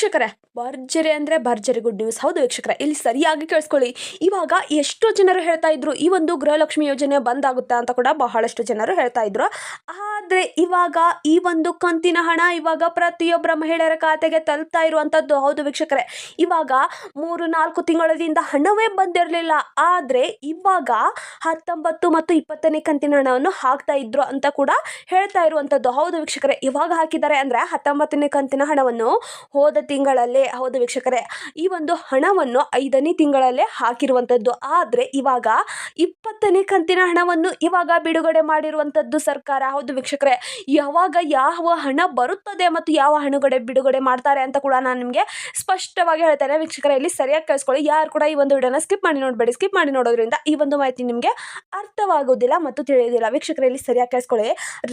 ವೀಕ್ಷಕರೇ, ಭರ್ಜರಿ ಅಂದರೆ ಭರ್ಜರಿ ಗುಡ್ ನ್ಯೂಸ್ ಹೌದು ವೀಕ್ಷಕರೇ, ಇಲ್ಲಿ ಸರಿಯಾಗಿ ಕೇಳಿಸ್ಕೊಳ್ಳಿ. ಇವಾಗ ಎಷ್ಟೋ ಜನರು ಹೇಳ್ತಾ ಇದ್ರು, ಈ ಒಂದು ಗೃಹಲಕ್ಷ್ಮಿ ಯೋಜನೆ ಬಂದಾಗುತ್ತೆ ಅಂತ ಕೂಡ ಬಹಳಷ್ಟು ಜನರು ಹೇಳ್ತಾ ಇದ್ರು. ಆದರೆ ಇವಾಗ ಈ ಒಂದು ಕಂತಿನ ಹಣ ಇವಾಗ ಪ್ರತಿಯೊಬ್ಬರ ಮಹಿಳೆಯರ ಖಾತೆಗೆ ತಲುಪ್ತಾ ಇರುವಂಥದ್ದು ಹೌದು ವೀಕ್ಷಕರೇ. ಇವಾಗ ಮೂರು ನಾಲ್ಕು ತಿಂಗಳಿಂದ ಹಣವೇ ಬಂದಿರಲಿಲ್ಲ. ಆದರೆ ಇವಾಗ ಹತ್ತೊಂಬತ್ತು ಮತ್ತು ಇಪ್ಪತ್ತನೇ ಕಂತಿನ ಹಣವನ್ನು ಹಾಕ್ತಾ ಇದ್ರು ಅಂತ ಕೂಡ ಹೇಳ್ತಾ ಇರುವಂಥದ್ದು ಹೌದು ವೀಕ್ಷಕರೇ. ಇವಾಗ ಹಾಕಿದ್ದಾರೆ ಅಂದರೆ ಹತ್ತೊಂಬತ್ತನೇ ಕಂತಿನ ಹಣವನ್ನು ಹೋದ ತಿಂಗಳಲ್ಲೇ, ಹೌದು ವೀಕ್ಷಕರೇ, ಈ ಒಂದು ಹಣವನ್ನು ಐದನೇ ತಿಂಗಳಲ್ಲೇ ಹಾಕಿರುವಂಥದ್ದು. ಆದರೆ ಇವಾಗ ಇಪ್ಪತ್ತನೇ ಕಂತಿನ ಹಣವನ್ನು ಇವಾಗ ಬಿಡುಗಡೆ ಮಾಡಿರುವಂಥದ್ದು ಸರ್ಕಾರ. ಹೌದು ವೀಕ್ಷಕರೇ, ಯಾವಾಗ ಯಾವ ಹಣ ಬರುತ್ತದೆ ಮತ್ತು ಯಾವ ಹಣಗಡೆ ಬಿಡುಗಡೆ ಮಾಡ್ತಾರೆ ಅಂತ ಕೂಡ ನಾನು ನಿಮಗೆ ಸ್ಪಷ್ಟವಾಗಿ ಹೇಳ್ತೇನೆ. ವೀಕ್ಷಕರೇ, ಇಲ್ಲಿ ಸರಿಯಾಗಿ ಕಳಿಸ್ಕೊಳ್ಳಿ. ಯಾರು ಕೂಡ ಈ ಒಂದು ವಿಡಿಯೋನ ಸ್ಕಿಪ್ ಮಾಡಿ ನೋಡಬೇಡಿ. ಸ್ಕಿಪ್ ಮಾಡಿ ನೋಡೋದ್ರಿಂದ ಈ ಒಂದು ಮಾಹಿತಿ ನಿಮಗೆ ಅರ್ಥವಾಗೋದಿಲ್ಲ ಮತ್ತು ತಿಳಿಯೋದಿಲ್ಲ ವೀಕ್ಷಕರೇ, ಇಲ್ಲಿ ಸರಿಯಾಗಿ ಕಳಿಸ್ಕೊಳ್ಳಿ.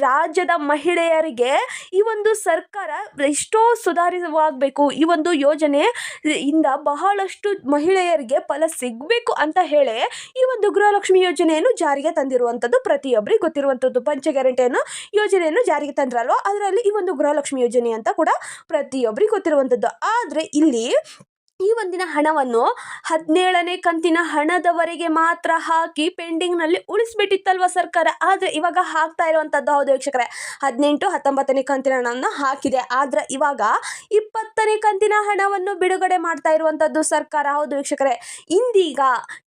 ರಾಜ್ಯದ ಮಹಿಳೆಯರಿಗೆ ಈ ಒಂದು ಸರ್ಕಾರ ಎಷ್ಟೋ ಸುಧಾರಿತವಾಗಬೇಕು. ಈ ಒಂದು ಯೋಜನೆ ಇಂದ ಬಹಳಷ್ಟು ಮಹಿಳೆಯರಿಗೆ ಫಲ ಸಿಗಬೇಕು ಅಂತ ಹೇಳಿ ಈ ಒಂದು ಗೃಹಲಕ್ಷ್ಮಿ ಯೋಜನೆಯನ್ನು ಜಾರಿಗೆ ತಂದಿರುವಂಥದ್ದು ಪ್ರತಿಯೊಬ್ಬರಿಗೆ ಗೊತ್ತಿರುವಂಥದ್ದು ಪಂಚ ಗ್ಯಾರಂಟಿಯನ್ನು ಯೋಜನೆಯನ್ನು ಜಾರಿಗೆ ತಂದ್ರಲ್ವ? ಅದರಲ್ಲಿ ಈ ಒಂದು ಗೃಹಲಕ್ಷ್ಮಿ ಯೋಜನೆ ಅಂತ ಕೂಡ ಪ್ರತಿಯೊಬ್ಬರಿಗೆ ಗೊತ್ತಿರುವಂಥದ್ದು ಆದರೆ ಇಲ್ಲಿ ಈ ಒಂದಿನ ಹಣವನ್ನು ಹದಿನೇಳನೇ ಕಂತಿನ ಹಣದವರೆಗೆ ಮಾತ್ರ ಹಾಕಿ ಪೆಂಡಿಂಗ್ನಲ್ಲಿ ಉಳಿಸ್ಬಿಟ್ಟಿತ್ತಲ್ವ ಸರ್ಕಾರ. ಆದರೆ ಇವಾಗ ಹಾಕ್ತಾ ಇರುವಂಥದ್ದು ಹೌದು ವೀಕ್ಷಕರೇ. ಹದಿನೆಂಟು, ಹತ್ತೊಂಬತ್ತನೇ ಕಂತಿನ ಹಣವನ್ನು ಹಾಕಿದೆ. ಆದರೆ ಇವಾಗ ಇಪ್ಪತ್ತನೇ ಕಂತಿನ ಹಣವನ್ನು ಬಿಡುಗಡೆ ಮಾಡ್ತಾ ಇರುವಂಥದ್ದು ಸರ್ಕಾರ. ಹೌದು ವೀಕ್ಷಕರೇ. ಇಂದೀಗ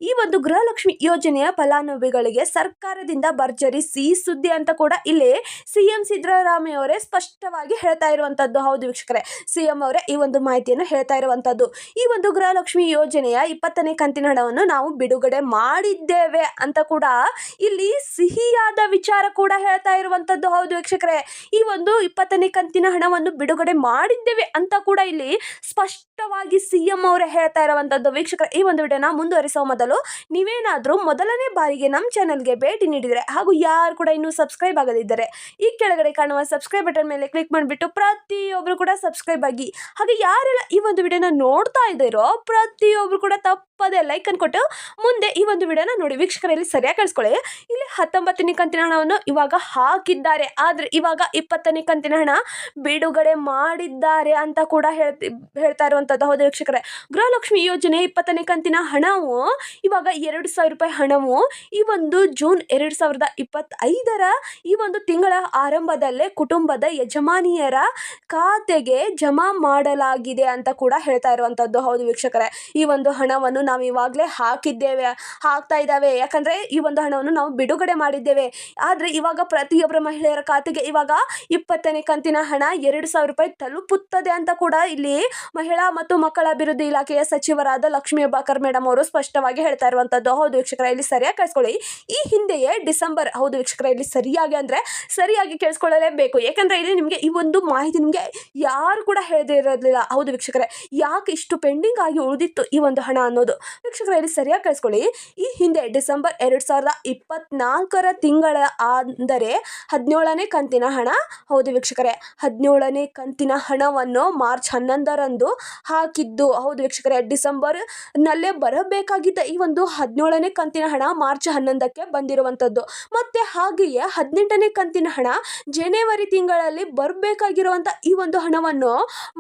ಈ ಒಂದು ಗೃಹಲಕ್ಷ್ಮಿ ಯೋಜನೆಯ ಫಲಾನುಭವಿಗಳಿಗೆ ಸರ್ಕಾರದಿಂದ ಭರ್ಜರಿ ಸಿ ಸುದ್ದಿ ಅಂತ ಕೂಡ ಇಲ್ಲಿ ಸಿ ಎಂ ಸಿದ್ದರಾಮಯ್ಯ ಅವರೇ ಸ್ಪಷ್ಟವಾಗಿ ಹೇಳ್ತಾ ಇರುವಂಥದ್ದು ಹೌದು ವೀಕ್ಷಕರೇ. ಸಿ ಎಂ ಅವರೇ ಈ ಒಂದು ಮಾಹಿತಿಯನ್ನು ಹೇಳ್ತಾ ಇರುವಂಥದ್ದು ಈ ಒಂದು ಗೃಹಲಕ್ಷ್ಮಿ ಯೋಜನೆಯ ಇಪ್ಪತ್ತನೇ ಕಂತಿನ ಹಣವನ್ನು ನಾವು ಬಿಡುಗಡೆ ಮಾಡಿದ್ದೇವೆ ಅಂತ ಕೂಡ ಇಲ್ಲಿ ಸಿಹಿಯಾದ ವಿಚಾರ ಕೂಡ ಹೇಳ್ತಾ ಇರುವಂತದ್ದು. ಹೌದು ವೀಕ್ಷಕರೇ, ಈ ಒಂದು ಇಪ್ಪತ್ತನೇ ಕಂತಿನ ಹಣವನ್ನು ಬಿಡುಗಡೆ ಮಾಡಿದ್ದೇವೆ ಅಂತ ಕೂಡ ಇಲ್ಲಿ ಸ್ಪಷ್ಟವಾಗಿ ಸಿಎಂ ಅವರೇ ಹೇಳ್ತಾ ಇರುವಂತದ್ದು. ವೀಕ್ಷಕರ, ಈ ಒಂದು ವಿಡಿಯೋನ ಮುಂದುವರಿಸುವ ಮೊದಲು ನೀವೇನಾದರೂ ಮೊದಲನೇ ಬಾರಿಗೆ ನಮ್ಮ ಚಾನಲ್ಗೆ ಭೇಟಿ ನೀಡಿದರೆ ಹಾಗೂ ಯಾರು ಕೂಡ ಇನ್ನೂ ಸಬ್ಸ್ಕ್ರೈಬ್ ಆಗದಿದ್ದರೆ ಈ ಕೆಳಗಡೆ ಕಾಣುವ ಸಬ್ಸ್ಕ್ರೈಬ್ ಬಟನ್ ಮೇಲೆ ಕ್ಲಿಕ್ ಮಾಡಿಬಿಟ್ಟು ಪ್ರತಿಯೊಬ್ಬರು ಕೂಡ ಸಬ್ಸ್ಕ್ರೈಬ್ ಆಗಿ, ಹಾಗೆ ಯಾರೆಲ್ಲ ಈ ಒಂದು ವಿಡಿಯೋನ ನೋಡ್ತಾ ಇದ್ದೀರೋ ಪ್ರತಿಯೊಬ್ಬರು ಕೂಡ ತಪ್ಪದೆ ಲೈಕ್ ಅನ್ಕೊಟ್ಟು ಮುಂದೆ ಈ ಒಂದು ವಿಡಿಯೋನ ನೋಡಿ ವೀಕ್ಷಕರಲ್ಲಿ ಸರಿಯಾಗಿ ಕಳ್ಸ್ಕೊಳ್ಳಿ ಇಲ್ಲಿ ಹತ್ತೊಂಬತ್ತನೇ ಕಂತಿನ ಹಣವನ್ನು ಇವಾಗ ಹಾಕಿದ್ದಾರೆ. ಆದರೆ ಇವಾಗ ಇಪ್ಪತ್ತನೇ ಕಂತಿನ ಹಣ ಬಿಡುಗಡೆ ಮಾಡಿದ್ದಾರೆ ಅಂತ ಕೂಡ ಹೇಳ್ತಿ, ಹೇಳ್ತಾ ಇರುವಂಥದ್ದು ಹೌದು ವೀಕ್ಷಕರೇ. ಗೃಹಲಕ್ಷ್ಮಿ ಯೋಜನೆ ಇಪ್ಪತ್ತನೇ ಕಂತಿನ ಹಣವು ಇವಾಗ ಎರಡು ಸಾವಿರ ರೂಪಾಯಿ ಹಣವು ಈ ಒಂದು ಜೂನ್ ಎರಡು ಸಾವಿರದ ಇಪ್ಪತ್ತೈದರ ಈ ಒಂದು ತಿಂಗಳ ಆರಂಭದಲ್ಲೇ ಕುಟುಂಬದ ಯಜಮಾನಿಯರ ಖಾತೆಗೆ ಜಮಾ ಮಾಡಲಾಗಿದೆ ಅಂತ ಕೂಡ ಹೇಳ್ತಾ ಇರುವಂಥದ್ದು ಹೌದು ವೀಕ್ಷಕರೇ. ಈ ಒಂದು ಹಣವನ್ನು ನಾವು ಇವಾಗಲೇ ಹಾಕಿದ್ದೇವೆ, ಹಾಕ್ತಾ ಇದ್ದಾವೆ. ಯಾಕಂದರೆ ಈ ಒಂದು ಹಣವನ್ನು ನಾವು ಬಿಡುಗಡೆ ಮಾಡಿದ್ದೇವೆ. ಆದರೆ ಇವಾಗ ಪ್ರತಿಯೊಬ್ಬರ ಮಹಿಳೆಯರ ಖಾತೆಗೆ ಇವಾಗ ಇಪ್ಪತ್ತನೇ ಕಂತಿನ ಹಣ ಎರಡು ಸಾವಿರ ರೂಪಾಯಿ ತಲುಪುತ್ತದೆ ಅಂತ ಕೂಡ ಇಲ್ಲಿ ಮಹಿಳಾ ಮತ್ತು ಮಕ್ಕಳ ಅಭಿವೃದ್ಧಿ ಇಲಾಖೆಯ ಸಚಿವರಾದ ಲಕ್ಷ್ಮೀ ಹೆಬ್ಬಾಕರ್ ಮೇಡಮ್ ಅವರು ಸ್ಪಷ್ಟವಾಗಿ ಹೇಳ್ತಾ ಇರುವಂಥದ್ದು ಹೌದು ವೀಕ್ಷಕರ, ಇಲ್ಲಿ ಸರಿಯಾಗಿ ಕೇಳಿಸ್ಕೊಳ್ಳಿ. ಈ ಹಿಂದೆಯೇ ಡಿಸೆಂಬರ್, ಹೌದು ವೀಕ್ಷಕರ, ಇಲ್ಲಿ ಸರಿಯಾಗಿ ಅಂದರೆ ಸರಿಯಾಗಿ ಕೇಳಿಸ್ಕೊಳ್ಳಲೇಬೇಕು. ಯಾಕಂದ್ರೆ ಇಲ್ಲಿ ನಿಮಗೆ ಈ ಒಂದು ಮಾಹಿತಿ ನಿಮಗೆ ಯಾರು ಕೂಡ ಹೇಳದೇ ಇರೋದಿಲ್ಲ ಹೌದು ವೀಕ್ಷಕರೇ, ಯಾಕೆ ಇಷ್ಟು ಪೆಂಡಿಂಗ್ ಆಗಿ ಉಳಿದಿತ್ತು ಈ ಒಂದು ಹಣ ಅನ್ನೋದು. ವೀಕ್ಷಕರ, ಇಲ್ಲಿ ಸರಿಯಾಗಿ ಕಳಿಸ್ಕೊಳ್ಳಿ. ಈ ಹಿಂದೆ ಡಿಸೆಂಬರ್ ಎರಡು ಸಾವಿರದ ಇಪ್ಪತ್ನಾಲ್ಕರ ತಿಂಗಳ ಅಂದರೆ ಹದಿನೇಳನೇ ಕಂತಿನ ಹಣ. ಹೌದು ವೀಕ್ಷಕರೇ, ಹದಿನೇಳನೇ ಕಂತಿನ ಹಣವನ್ನು ಮಾರ್ಚ್ ಹನ್ನೊಂದರಂದು ಹಾಕಿದ್ದು. ಹೌದು ವೀಕ್ಷಕರೇ ಡಿಸೆಂಬರ್ ನಲ್ಲೇ ಬರಬೇಕಾಗಿದ್ದ ಈ ಒಂದು ಹದಿನೇಳನೇ ಕಂತಿನ ಹಣ ಮಾರ್ಚ್ ಹನ್ನೊಂದಕ್ಕೆ ಬಂದಿರುವಂಥದ್ದು. ಮತ್ತು ಹಾಗೆಯೇ ಹದಿನೆಂಟನೇ ಕಂತಿನ ಹಣ ಜನವರಿ ತಿಂಗಳಲ್ಲಿ ಬರಬೇಕಾಗಿರುವಂಥ ಈ ಒಂದು ಹಣವನ್ನು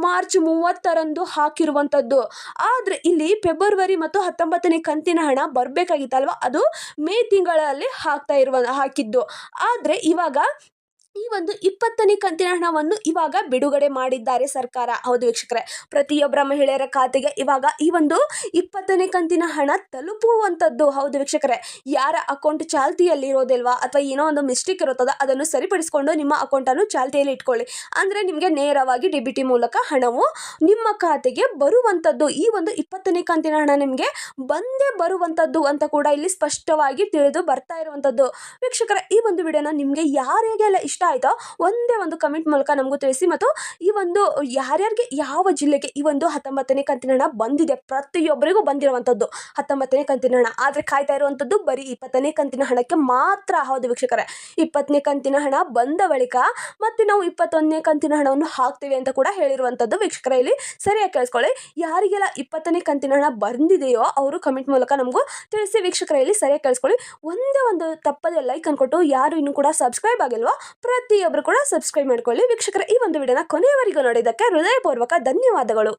ಮಾರ್ಚ್ ಮೂವತ್ತರಂದು ಹಾಕಿರುವಂಥದ್ದು. ಆದರೆ ಇಲ್ಲಿ ಫೆಬ್ರವರಿ ಮತ್ತು ಹತ್ತೊಂಬತ್ತನೇ ಕಂತಿನ ಹಣ ಬರಬೇಕಾಗಿತ್ತಲ್ವ? ಅದು ಮೇ ತಿಂಗಳಲ್ಲಿ ಹಾಕ್ತಾ ಇರುವ ಹಾಕಿದ್ದು. ಆದರೆ ಇವಾಗ ಈ ಒಂದು ಇಪ್ಪತ್ತನೇ ಕಂತಿನ ಹಣವನ್ನು ಇವಾಗ ಬಿಡುಗಡೆ ಮಾಡಿದ್ದಾರೆ ಸರ್ಕಾರ. ಹೌದು ವೀಕ್ಷಕರೇ ಪ್ರತಿಯೊಬ್ಬರ ಮಹಿಳೆಯರ ಖಾತೆಗೆ ಇವಾಗ ಈ ಒಂದು ಇಪ್ಪತ್ತನೇ ಕಂತಿನ ಹಣ ತಲುಪುವಂಥದ್ದು ಹೌದು ವೀಕ್ಷಕರೇ, ಯಾರ ಅಕೌಂಟ್ ಚಾಲ್ತಿಯಲ್ಲಿ ಇರೋದಿಲ್ವಾ ಅಥವಾ ಏನೋ ಒಂದು ಮಿಸ್ಟೇಕ್ ಇರುತ್ತದ ಅದನ್ನು ಸರಿಪಡಿಸಿಕೊಂಡು ನಿಮ್ಮ ಅಕೌಂಟನ್ನು ಚಾಲ್ತಿಯಲ್ಲಿ ಇಟ್ಕೊಳ್ಳಿ. ಅಂದರೆ ನಿಮಗೆ ನೇರವಾಗಿ ಡಿ ಮೂಲಕ ಹಣವು ನಿಮ್ಮ ಖಾತೆಗೆ ಬರುವಂಥದ್ದು ಈ ಒಂದು ಇಪ್ಪತ್ತನೇ ಕಂತಿನ ಹಣ ನಿಮಗೆ ಬಂದೇ ಬರುವಂಥದ್ದು ಅಂತ ಕೂಡ ಇಲ್ಲಿ ಸ್ಪಷ್ಟವಾಗಿ ತಿಳಿದು ಬರ್ತಾ ಇರುವಂಥದ್ದು ವೀಕ್ಷಕರ, ಈ ಒಂದು ವಿಡಿಯೋನ ನಿಮಗೆ ಯಾರಿಗೆಲ್ಲ ಇಷ್ಟ ಆಯಿತೋ? ಒಂದೇ ಒಂದು ಕಮೆಂಟ್ ಮೂಲಕ ನಮಗೂ ತಿಳಿಸಿ ಮತ್ತು ಈ ಒಂದು ಯಾರ್ಯಾರಿಗೆ ಯಾವ ಜಿಲ್ಲೆಗೆ ಈ ಒಂದು ಹತ್ತೊಂಬತ್ತನೇ ಕಂತಿನ ಹಣ ಬಂದಿದೆ? ಪ್ರತಿಯೊಬ್ಬರಿಗೂ ಬಂದಿರುವಂಥದ್ದು ಹತ್ತೊಂಬತ್ತನೇ ಕಂತಿನ ಹಣ. ಆದರೆ ಕಾಯ್ತಾ ಇರುವಂಥದ್ದು ಬರೀ ಇಪ್ಪತ್ತನೇ ಕಂತಿನ ಹಣಕ್ಕೆ ಮಾತ್ರ. ಹೌದು ವೀಕ್ಷಕರೇ, ಇಪ್ಪತ್ತನೇ ಕಂತಿನ ಹಣ ಬಂದ ಬಳಿಕ ಮತ್ತೆ ನಾವು ಇಪ್ಪತ್ತೊಂದನೇ ಕಂತಿನ ಹಣವನ್ನು ಹಾಕ್ತೀವಿ ಅಂತ ಕೂಡ ಹೇಳಿರುವಂಥದ್ದು ವೀಕ್ಷಕರ. ಇಲ್ಲಿ ಸರಿಯಾಗಿ ಕೇಳಿಸ್ಕೊಳ್ಳಿ. ಯಾರಿಗೆಲ್ಲ ಇಪ್ಪತ್ತನೇ ಕಂತಿನ ಹಣ ಬಂದಿದೆಯೋ ಅವರು ಕಮೆಂಟ್ ಮೂಲಕ ನಮಗೂ ತಿಳಿಸಿ ವೀಕ್ಷಕರ. ಇಲ್ಲಿ ಸರಿಯಾಗಿ ಕೇಳಿಸ್ಕೊಳ್ಳಿ. ಒಂದೇ ಒಂದು ತಪ್ಪದೆ ಲೈಕ್ ಅನ್ಕೊಟ್ಟು ಯಾರು ಇನ್ನೂ ಕೂಡ ಸಬ್ಸ್ಕ್ರೈಬ್ ಆಗಿಲ್ವೋ ಪ್ರತಿಯೊಬ್ಬರು ಕೂಡ ಸಬ್ಸ್ಕ್ರೈಬ್ ಮಾಡ್ಕೊಳ್ಳಿ. ವೀಕ್ಷಕರ ಈ ಒಂದು ವಿಡಿಯೋನ ಕೊನೆಯವರೆಗೂ ನೋಡಿದ್ದಕ್ಕೆ ಹೃದಯಪೂರ್ವಕ ಧನ್ಯವಾದಗಳು.